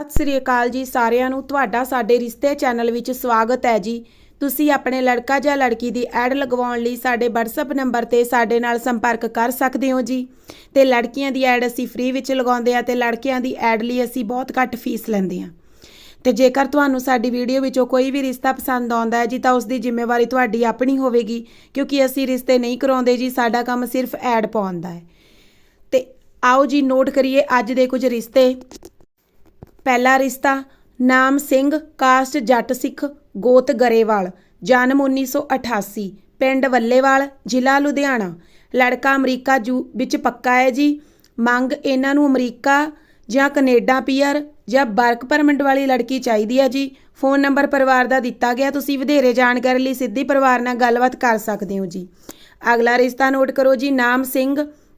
ਸਤਿ ਸ੍ਰੀ ਅਕਾਲ ਜੀ ਸਾਰਿਆਂ ਨੂੰ। ਤੁਹਾਡਾ ਸਾਡੇ ਰਿਸ਼ਤੇ ਚੈਨਲ ਵਿੱਚ ਸਵਾਗਤ ਹੈ ਜੀ। ਤੁਸੀਂ ਆਪਣੇ ਲੜਕਾ ਜਾਂ ਲੜਕੀ ਦੀ ਐਡ ਲਗਵਾਉਣ ਲਈ ਸਾਡੇ WhatsApp ਨੰਬਰ ਤੇ ਸਾਡੇ ਨਾਲ ਸੰਪਰਕ ਕਰ ਸਕਦੇ ਹੋ ਜੀ। ਤੇ ਲੜਕੀਆਂ ਦੀ ਐਡ ਅਸੀਂ ਫ੍ਰੀ ਵਿੱਚ ਲਗਾਉਂਦੇ ਆ ਤੇ ਲੜਕਿਆਂ ਦੀ ਐਡ ਲਈ ਅਸੀਂ ਬਹੁਤ ਘੱਟ ਫੀਸ ਲੈਂਦੇ ਆ ਤੇ ਜੇਕਰ ਤੁਹਾਨੂੰ ਸਾਡੀ ਵੀਡੀਓ ਵਿੱਚੋਂ ਕੋਈ ਵੀ ਰਿਸ਼ਤਾ ਪਸੰਦ ਆਉਂਦਾ ਹੈ ਜੀ, ਤਾਂ ਉਸ ਦੀ ਜ਼ਿੰਮੇਵਾਰੀ ਤੁਹਾਡੀ ਆਪਣੀ ਹੋਵੇਗੀ, ਕਿਉਂਕਿ ਅਸੀਂ ਰਿਸ਼ਤੇ ਨਹੀਂ ਕਰਾਉਂਦੇ ਜੀ, ਸਾਡਾ ਕੰਮ ਸਿਰਫ ਐਡ ਪਾਉਣ ਦਾ ਹੈ। ਤੇ ਆਓ ਜੀ ਨੋਟ ਕਰੀਏ ਅੱਜ ਦੇ ਕੁਝ ਰਿਸ਼ਤੇ। ਪਹਿਲਾ ਰਿਸ਼ਤਾ, ਨਾਮ ਸਿੰਘ, ਕਾਸਟ ਜੱਟ ਸਿੱਖ, ਗੋਤ ਗਰੇਵਾਲ, ਜਨਮ 1988 ਪਿੰਡ ਵੱਲੇਵਾਲ, ਜ਼ਿਲ੍ਹਾ ਲੁਧਿਆਣਾ। ਲੜਕਾ ਅਮਰੀਕਾ ਜੂ, ਵਿੱਚ ਪੱਕਾ ਹੈ ਜੀ। ਮੰਗ ਇਹਨਾਂ ਨੂੰ ਅਮਰੀਕਾ ਜਾਂ ਕੈਨੇਡਾ ਪੀਆਰ ਜਾਂ ਵਰਕ ਪਰਮਿਟ ਵਾਲੀ ਲੜਕੀ ਚਾਹੀਦੀ ਹੈ ਜੀ। ਫੋਨ ਨੰਬਰ ਪਰਿਵਾਰ ਦਾ ਦਿੱਤਾ ਗਿਆ, ਤੁਸੀਂ ਵਧੇਰੇ ਜਾਣਕਾਰੀ ਲਈ ਸਿੱਧੀ ਪਰਿਵਾਰ ਨਾਲ ਗੱਲਬਾਤ ਕਰ ਸਕਦੇ ਹੋ ਜੀ। ਅਗਲਾ ਰਿਸ਼ਤਾ ਨੋਟ ਕਰੋ ਜੀ, ਨਾਮ ਸਿੰਘ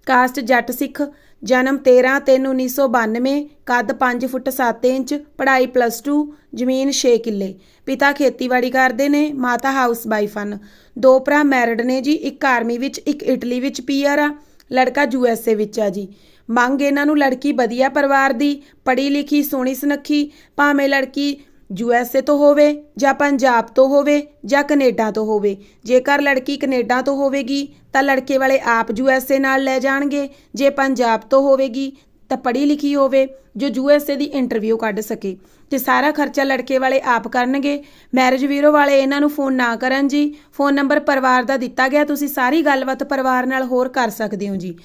ਕਾਸਟ ਜੱਟ ਸਿੱਖ, ਜਨਮ 13 3 1992 ਕੱਦ 5 ਫੁੱਟ 7 ਇੰਚ, ਪੜ੍ਹਾਈ ਪਲੱਸ 2 ਜ਼ਮੀਨ 6 ਕਿੱਲੇ। ਪਿਤਾ ਖੇਤੀਬਾੜੀ ਕਰਦੇ ਨੇ, ਮਾਤਾ ਹਾਊਸ ਵਾਈਫ ਹਨ। ਦੋ ਭਰਾ ਮੈਰਿਡ ਨੇ ਜੀ, ਇੱਕ ਆਰਮੀ ਵਿੱਚ, ਇੱਕ ਇਟਲੀ ਵਿੱਚ ਪੀਆਰ ਆ, ਲੜਕਾ ਯੂਐਸਏ ਵਿੱਚ ਆ ਜੀ। ਮੰਗ ਇਹਨਾਂ ਨੂੰ ਲੜਕੀ ਵਧੀਆ ਪਰਿਵਾਰ ਦੀ, ਪੜ੍ਹੀ ਲਿਖੀ, ਸੋਹਣੀ ਸੁਨੱਖੀ, ਭਾਵੇਂ ਲੜਕੀ ਯੂ ਐੱਸ ਏ ਤੋਂ ਹੋਵੇ ਜਾਂ ਪੰਜਾਬ ਤੋਂ ਹੋਵੇ ਜਾਂ ਕੈਨੇਡਾ ਤੋਂ ਹੋਵੇ। ਜੇਕਰ ਲੜਕੀ ਕੈਨੇਡਾ ਤੋਂ ਹੋਵੇਗੀ, ਤਾਂ ਲੜਕੇ ਵਾਲੇ ਆਪ ਯੂ ਐੱਸ ਏ ਨਾਲ ਲੈ ਜਾਣਗੇ। ਜੇ ਪੰਜਾਬ ਤੋਂ ਹੋਵੇਗੀ, ਤਾਂ ਪੜ੍ਹੀ ਲਿਖੀ ਹੋਵੇ, ਜੋ ਯੂ ਐੱਸ ਏ ਦੀ ਇੰਟਰਵਿਊ ਕੱਢ ਸਕੇ। ਤੇ ਸਾਰਾ ਖਰਚਾ ਲੜਕੇ ਵਾਲੇ ਆਪ ਕਰਨਗੇ। ਮੈਰਿਜ ਵੀਰੋ ਵਾਲੇ ਇਹਨਾਂ ਨੂੰ ਫੋਨ ਨਾ ਕਰਨ ਜੀ। ਫੋਨ ਨੰਬਰ ਪਰਿਵਾਰ ਦਾ ਦਿੱਤਾ ਗਿਆ, ਤੁਸੀਂ ਸਾਰੀ ਗੱਲਬਾਤ ਪਰਿਵਾਰ ਨਾਲ ਹੋਰ ਕਰ ਸਕਦੇ ਹੋ ਜੀ।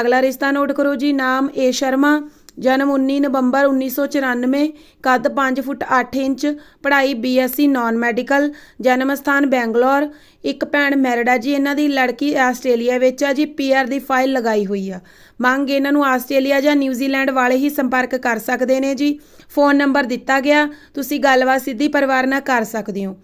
ਅਗਲਾ ਰਿਸ਼ਤਾ ਨੋਟ ਕਰੋ ਜੀ, ਨਾਮ ਏ ਸ਼ਰਮਾ। ਜਨਮ 19 ਨਵੰਬਰ 1994 ਕੱਦ 5 ਫੁੱਟ 8 ਇੰਚ, ਪੜ੍ਹਾਈ ਬੀਐਸਸੀ ਨਾਨ ਮੈਡੀਕਲ, ਜਨਮ ਸਥਾਨ ਬੈਂਗਲੌਰ। ਇੱਕ ਭੈਣ ਮੈਰਿਡ ਆ ਜੀ, ਇਹਨਾਂ ਦੀ ਲੜਕੀ ਆਸਟ੍ਰੇਲੀਆ ਵਿੱਚ ਆ ਜੀ ਪੀਆਰ ਦੀ ਫਾਈਲ ਲਗਾਈ ਹੋਈ ਆ। ਮੰਗ ਇਹਨਾਂ ਨੂੰ ਆਸਟ੍ਰੇਲੀਆ ਜਾਂ ਨਿਊਜ਼ੀਲੈਂਡ ਵਾਲੇ ਹੀ ਸੰਪਰਕ ਕਰ ਸਕਦੇ ਨੇ ਜੀ। ਫੋਨ ਨੰਬਰ ਦਿੱਤਾ ਗਿਆ। ਤੁਸੀਂ ਗੱਲਬਾਤ ਸਿੱਧੀ ਪਰਿਵਾਰ ਨਾਲ ਕਰ ਸਕਦੇ ਹੋ।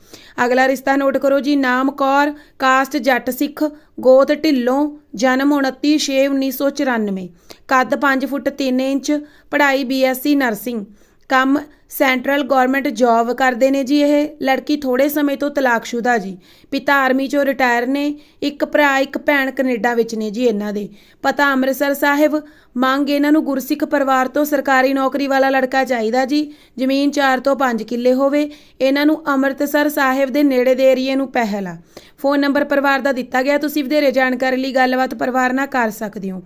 ਅਗਲਾ ਰਿਸ਼ਤਾ ਨੋਟ ਕਰੋ ਜੀ। ਨਾਮ ਕੌਰ, ਕਾਸਟ ਜੱਟ ਸਿੱਖ, ਗੋਤ ਢਿੱਲੋਂ, ਜਨਮ 29 6 1994 ਕੱਦ 5 ਫੁੱਟ 3 ਇੰਚ, ਪੜ੍ਹਾਈ ਬੀਐਸਸੀ ਨਰਸਿੰਗ। ਕੰਮ ਸੈਂਟਰਲ ਗਵਰਨਮੈਂਟ ਜੌਬ ਕਰਦੇ ਨੇ ਜੀ ਇਹ। ਲੜਕੀ ਥੋੜੇ ਸਮੇਂ ਤੋਂ ਤਲਾਕਸ਼ੁਦਾ ਜੀ। ਪਿਤਾ ਆਰਮੀ ਚੋਂ ਰਿਟਾਇਰ ਨੇ। ਇੱਕ ਭਰਾ, ਇੱਕ ਭੈਣ ਕੈਨੇਡਾ ਵਿੱਚ ਨੇ ਜੀ ਇਹਨਾਂ ਦੇ। ਪਤਾ ਅੰਮ੍ਰਿਤਸਰ ਸਾਹਿਬ। ਮੰਗ ਇਹਨਾਂ ਨੂੰ ਗੁਰਸਿੱਖ ਪਰਿਵਾਰ ਤੋਂ ਸਰਕਾਰੀ ਨੌਕਰੀ ਵਾਲਾ ਲੜਕਾ ਚਾਹੀਦਾ ਜੀ। ਜ਼ਮੀਨ 4 ਤੋਂ 5 ਕਿੱਲੇ ਹੋਵੇ। ਇਹਨਾਂ ਨੂੰ ਅੰਮ੍ਰਿਤਸਰ ਸਾਹਿਬ ਦੇ ਨੇੜੇ ਦੇ ਏਰੀਏ ਨੂੰ ਪਹਿਲਾ ਫੋਨ ਨੰਬਰ ਪਰਿਵਾਰ ਦਾ ਦਿੱਤਾ ਗਿਆ। ਤੁਸੀਂ ਵਧੇਰੇ ਜਾਣਕਾਰੀ ਲਈ ਗੱਲਬਾਤ ਪਰਿਵਾਰ ਨਾਲ ਕਰ ਸਕਦੇ ਹੋ।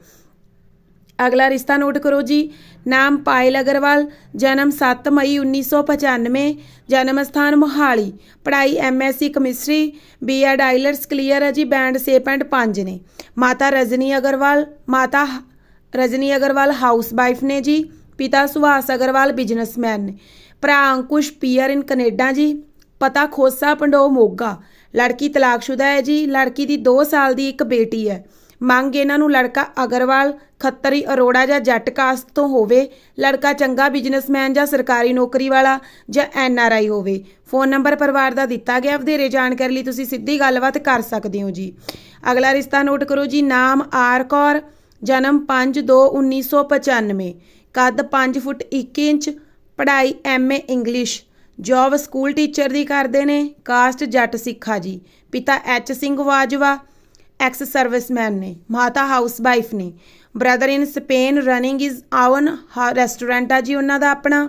ਅਗਲਾ ਰਿਸ਼ਤਾ ਨੋਟ ਕਰੋ ਜੀ। ਨਾਮ ਪਾਇਲ ਅਗਰਵਾਲ, ਜਨਮ 7 ਮਈ 1995 ਜਨਮ ਸਥਾਨ ਮੋਹਾਲੀ। ਪੜ੍ਹਾਈ MSc chemistry, BEd IELTS clear ਹੈ ਜੀ, ਬੈਂਡ 6.5 ਨੇ। ਮਾਤਾ ਰਜਨੀ ਅਗਰਵਾਲ, ਮਾਤਾ ਰਜਨੀ ਅਗਰਵਾਲ ਹਾਊਸ ਵਾਈਫ ਨੇ ਜੀ। ਪਿਤਾ ਸੁਹਾਸ ਅਗਰਵਾਲ ਬਿਜ਼ਨਸਮੈਨ ਨੇ। ਭਰਾ ਅੰਕੁਸ਼ ਪੀਆਰ ਇਨ ਕੈਨੇਡਾ ਜੀ। ਪਤਾ ਖੋਸਾ ਪੰਡੋ ਮੋਗਾ। ਲੜਕੀ ਤਲਾਕਸ਼ੁਦਾ ਹੈ ਜੀ। ਲੜਕੀ ਦੀ 2 ਸਾਲ ਦੀ ਇੱਕ ਬੇਟੀ ਹੈ। ਮੰਗ ਇਹਨਾਂ ਨੂੰ ਲੜਕਾ ਅਗਰਵਾਲ, ਖੱਤਰੀ, ਅਰੋੜਾ ਜਾਂ ਜੱਟ ਕਾਸਟ ਤੋਂ ਹੋਵੇ, ਲੜਕਾ ਚੰਗਾ ਬਿਜ਼ਨਸਮੈਨ ਜਾਂ ਸਰਕਾਰੀ ਨੌਕਰੀ ਵਾਲਾ ਜਾਂ ਐਨ ਆਰ ਆਈ ਹੋਵੇ। ਫੋਨ ਨੰਬਰ ਪਰਿਵਾਰ ਦਾ ਦਿੱਤਾ ਗਿਆ, ਵਧੇਰੇ ਜਾਣਕਾਰੀ ਲਈ ਤੁਸੀਂ ਸਿੱਧੀ ਗੱਲਬਾਤ ਕਰ ਸਕਦੇ ਹੋ ਜੀ। ਅਗਲਾ ਰਿਸ਼ਤਾ ਨੋਟ ਕਰੋ ਜੀ, ਨਾਮ ਆਰ ਕੌਰ, ਜਨਮ 5/2/1995 ਕੱਦ 5 ਫੁੱਟ 1 ਇੰਚ, ਪੜ੍ਹਾਈ MA English, job school teacher ਦੀ ਕਰਦੇ ਨੇ, ਕਾਸਟ ਜੱਟ ਸਿੱਖਾ ਜੀ। ਪਿਤਾ H Singh Bajwa ex serviceman ਨੇ ਮਾਤਾ ਹਾਊਸਵਾਈਫ ਨੇ brother in Spain running is own restaurant ਆ ਜੀ ਉਹਨਾਂ ਦਾ ਆਪਣਾ।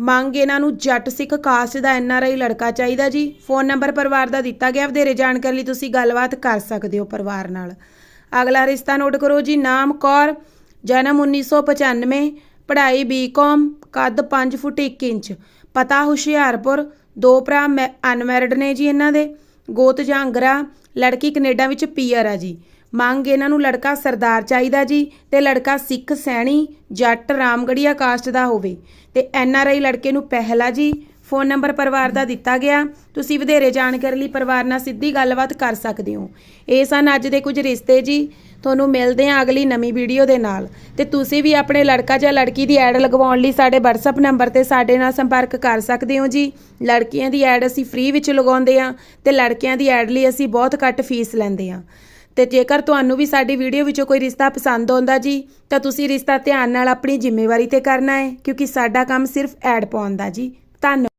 ਮੰਗ ਇਹਨਾਂ ਨੂੰ ਜੱਟ ਸਿੱਖ caste the N R I ਲੜਕਾ ਚਾਹੀਦਾ ਜੀ। ਫੋਨ ਨੰਬਰ ਪਰਿਵਾਰ ਦਾ ਦਿੱਤਾ ਗਿਆ, ਵਧੇਰੇ ਜਾਣਕਾਰੀ ਲਈ ਤੁਸੀਂ ਗੱਲਬਾਤ ਕਰ ਸਕਦੇ ਹੋ ਪਰਿਵਾਰ ਨਾਲ। ਅਗਲਾ ਰਿਸ਼ਤਾ ਨੋਟ ਕਰੋ ਜੀ, ਨਾਮ ਕੌਰ, ਜਨਮ 1995 ਪੜ੍ਹਾਈ ਬੀਕਾਮ ਕੱਦ 5 ਫੁੱਟ 1 ਇੰਚ। ਪਤਾ ਹੁਸ਼ਿਆਰਪੁਰ, ਦੋ ਭਰਾ ਅਨਮੈਰਿਡ ਨੇ ਜੀ ਇਹਨਾਂ ਦੇ। ਗੋਤ ਜਾਂਗਰਾ ਲੜਕੀ ਕੈਨੇਡਾ ਵਿੱਚ ਪੀਆਰ ਆ ਜੀ। ਮੰਗ ਇਹਨਾਂ ਨੂੰ ਲੜਕਾ ਸਰਦਾਰ ਚਾਹੀਦਾ ਜੀ ਤੇ ਲੜਕਾ ਸਿੱਖ ਸੈਣੀ ਜੱਟ ਰਾਮਗੜੀਆ ਕਾਸਟ ਦਾ ਹੋਵੇ। ਤੇ ਐਨ ਆਰ ਆਈ ਲੜਕੇ ਨੂੰ ਪਹਿਲਾ ਜੀ। ਫੋਨ ਨੰਬਰ ਪਰਿਵਾਰ ਦਾ ਦਿੱਤਾ ਗਿਆ। ਤੁਸੀਂ ਵਧੇਰੇ ਜਾਣਕਾਰੀ ਲਈ ਪਰਿਵਾਰ ਨਾਲ ਸਿੱਧੀ ਗੱਲਬਾਤ ਕਰ ਸਕਦੇ ਹੋ। ਇਹ ਸਨ ਅੱਜ ਦੇ ਕੁਝ ਰਿਸ਼ਤੇ ਜੀ। ਤੁਹਾਨੂੰ ਮਿਲਦੇ ਹਾਂ ਅਗਲੀ ਨਵੀਂ ਵੀਡੀਓ ਦੇ ਨਾਲ। ਤੇ ਤੁਸੀਂ ਵੀ ਆਪਣੇ ਲੜਕਾ ਜਾਂ ਲੜਕੀ ਦੀ ਐਡ ਲਗਵਾਉਣ ਲਈ ਸਾਡੇ WhatsApp ਨੰਬਰ ਤੇ ਸਾਡੇ ਨਾਲ ਸੰਪਰਕ ਕਰ ਸਕਦੇ ਹੋ ਜੀ। ਲੜਕੀਆਂ ਦੀ ਐਡ ਅਸੀਂ ਫ੍ਰੀ ਵਿੱਚ ਲਗਾਉਂਦੇ ਹਾਂ ਤੇ ਲੜਕਿਆਂ ਦੀ ਐਡ ਲਈ ਅਸੀਂ ਬਹੁਤ ਘੱਟ ਫੀਸ ਲੈਂਦੇ ਹਾਂ। ਤੇ ਜੇਕਰ ਤੁਹਾਨੂੰ ਵੀ ਸਾਡੀ ਵੀਡੀਓ ਵਿੱਚੋਂ ਕੋਈ ਰਿਸ਼ਤਾ ਪਸੰਦ ਆਉਂਦਾ ਜੀ, ਤਾਂ ਤੁਸੀਂ ਰਿਸ਼ਤਾ ਧਿਆਨ ਨਾਲ ਆਪਣੀ ਜ਼ਿੰਮੇਵਾਰੀ ਤੇ ਕਰਨਾ ਹੈ, ਕਿਉਂਕਿ ਸਾਡਾ ਕੰਮ ਸਿਰਫ ਐਡ ਪਾਉਣ ਦਾ ਜੀ। ਧੰਨਵਾਦ।